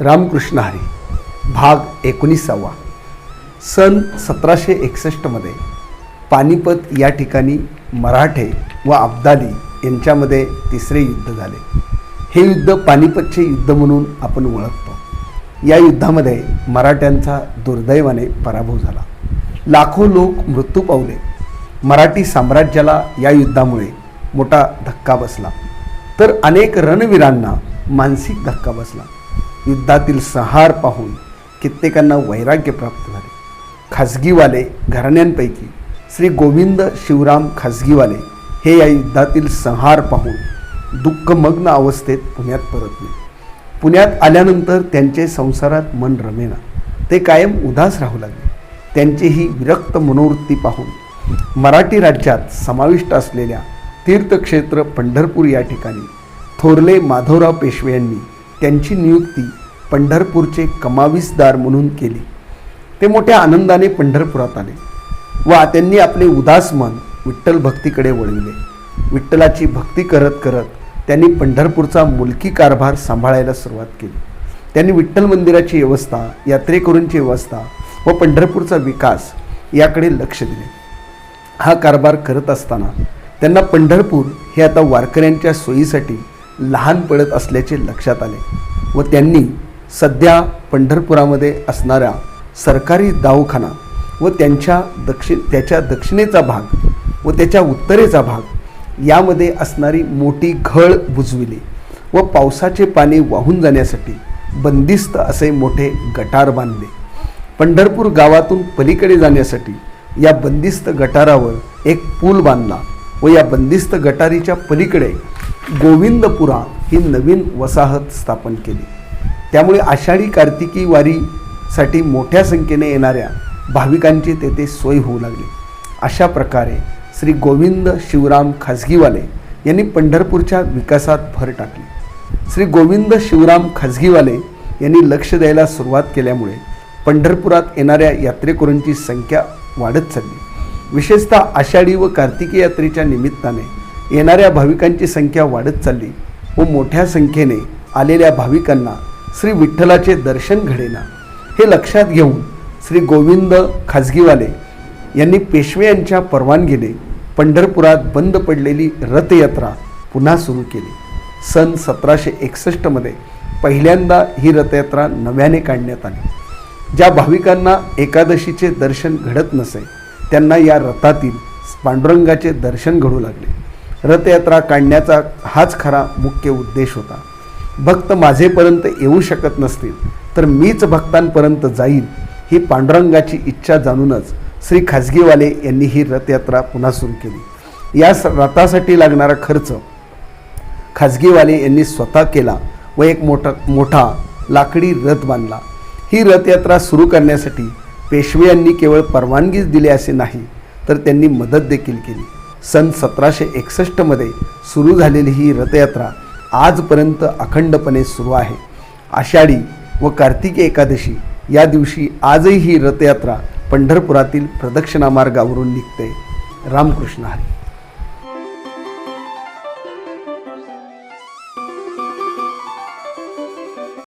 रामकृष्ण हरी भाग एकोणीसावा. सन सतराशे एकसष्टमध्ये पानिपत या ठिकाणी मराठे व अब्दाली यांच्यामध्ये तिसरे युद्ध झाले. हे युद्ध पानिपतचे युद्ध म्हणून आपण ओळखतो. या युद्धामध्ये मराठ्यांचा दुर्दैवाने पराभव झाला. लाखो लोक मृत्यू पावले. मराठी साम्राज्याला या युद्धामुळे मोठा धक्का बसला. तर अनेक रणवीरांना मानसिक धक्का बसला. युद्धातील संहार पाहून कित्येकांना वैराग्य प्राप्त झाले. खाजगीवाले घराण्यांपैकी श्री गोविंद शिवराम खाजगीवाले हे या युद्धातील संहार पाहून दुःखमग्न अवस्थेत पुण्यात परतले. पुण्यात आल्यानंतर त्यांचे संसारात मन रमेना. ते कायम उदास राहू लागले. त्यांची ही विरक्त मनोवृत्ती पाहून मराठी राज्यात समाविष्ट असलेल्या तीर्थक्षेत्र पंढरपूर या ठिकाणी थोरले माधवराव पेशवे यांनी त्यांची नियुक्ती पंढरपूरचे कमावीसदार म्हणून केली. ते मोठ्या आनंदाने पंढरपुरात आले व त्यांनी आपले उदास मन विठ्ठल भक्तीकडे वळविले. विठ्ठलाची भक्ती करत करत त्यांनी पंढरपूरचा मुलकी कारभार सांभाळायला सुरुवात केली. त्यांनी विठ्ठल मंदिराची व्यवस्था यात्रेकरूंची व्यवस्था व पंढरपूरचा विकास याकडे लक्ष दिले. हा कारभार करत असताना त्यांना पंढरपूर हे आता वारकऱ्यांच्या सोयीसाठी लहान पडत असल्याचे लक्षात आले व त्यांनी सध्या पंढरपुरामध्ये असणारा सरकारी दवाखाना व त्यांच्या दक्षिण त्याच्या दक्षिणेचा भाग व त्याच्या उत्तरेचा भाग यामध्ये असणारी मोठी घळ बुजविली व पावसाचे पाणी वाहून जाण्यासाठी बंदिस्त असे मोठे गटार बांधले. पंढरपूर गावातून पलीकडे जाण्यासाठी या बंदिस्त गटारावर एक पूल बांधला व या बंदिस्त गटारीच्या पलीकडे गोविंदपुरा ही नवीन वसाहत स्थापन केली. त्यामुळे आषाढी कार्तिकी वारीसाठी मोठ्या संख्येने येणाऱ्या भाविकांची तेथे सोय होऊ लागली. अशा प्रकारे श्री गोविंद शिवराम खाजगीवाले यांनी पंढरपूरच्या विकासात भर टाकली. श्री गोविंद शिवराम खाजगीवाले यांनी लक्ष द्यायला सुरुवात केल्यामुळे पंढरपुरात येणाऱ्या यात्रेकरूंची संख्या वाढत चालली. विशेषतः आषाढी व कार्तिकी यात्रेच्या निमित्ताने येणाऱ्या भाविकांची संख्या वाढत चालली व मोठ्या संख्येने आलेल्या भाविकांना श्री विठ्ठलाचे दर्शन घडेना. हे लक्षात घेऊन श्री गोविंद खाजगीवाले यांनी पेशवे यांच्या परवानगीने पंढरपुरात बंद पडलेली रथयात्रा पुन्हा सुरू केली. सन सतराशे एकसष्टमध्ये पहिल्यांदा ही रथयात्रा नव्याने काढण्यात आली. ज्या भाविकांना एकादशीचे दर्शन घडत नसे त्यांना या रथातील पांडुरंगाचे दर्शन घडू लागले. रथयात्रा काढण्याचा हाच खरा मुख्य उद्देश होता. भक्त माझेपर्यंत येऊ शकत नसतील तर मीच भक्तांपर्यंत जाईल ही पांडुरंगाची इच्छा जाणूनच श्री खाजगीवाले यांनी ही रथयात्रा पुन्हा सुरू केली. या स- रथासाठी लागणारा खर्च खाजगीवाले यांनी स्वतः केला व एक मोठा मोठा लाकडी रथ बांधला. ही रथयात्रा सुरू करण्यासाठी पेशवे यांनी केवळ परवानगीच दिली असे नाही तर त्यांनी मदत देखील केली. सन सतराशे एकसष्टमध्ये सुरू झालेली ही रथयात्रा आजपर्यंत अखंडपणे सुरू आहे. आषाढी व कार्तिकी एकादशी या दिवशी आजही ही रथयात्रा पंढरपुरातील प्रदक्षिणा मार्गावरून निघते. रामकृष्ण हरी.